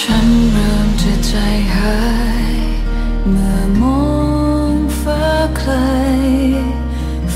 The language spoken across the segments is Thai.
ฉันเริ่มจะใจหาย เมื่อมองฟ้าไกล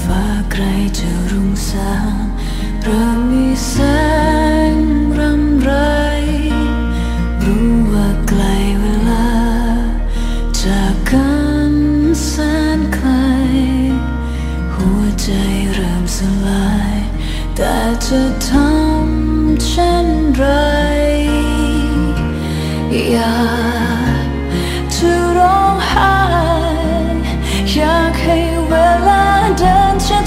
ฟ้าไกลจะรุ่งสางเริ่มมีแสงรำไร รู้ว่าไกลเวลา จากกันแสนไกล หัวใจเริ่มสลาย แต่จะทำเช่นไร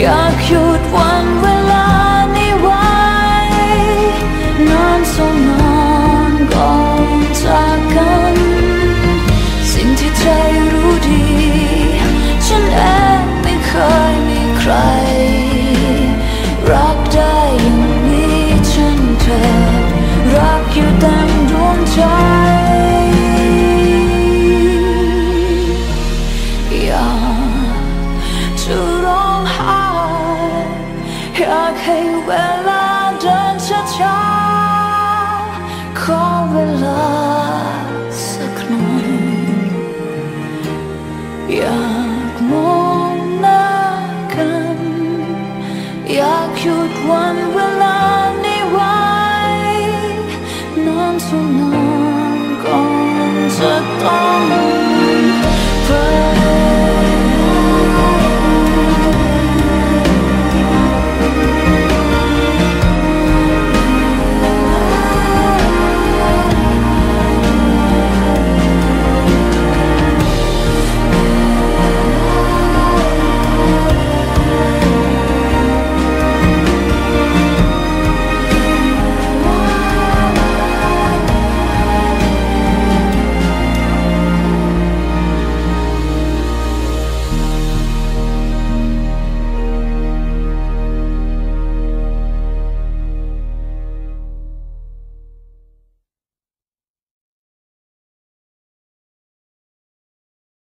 อยากหยุดวันเวลานี้ไว้นานสนนานก่อนจากกัน สิ่งที่ใจรู้ดี ฉันเองไม่เคยมีใคร รักได้อย่างนี้ฉันเธอ รักอยู่เต็มดวงใจ 黑为了争着吵，空为了色浓，jak monagan, jak judwan wela niwai, non sunon kon setongi.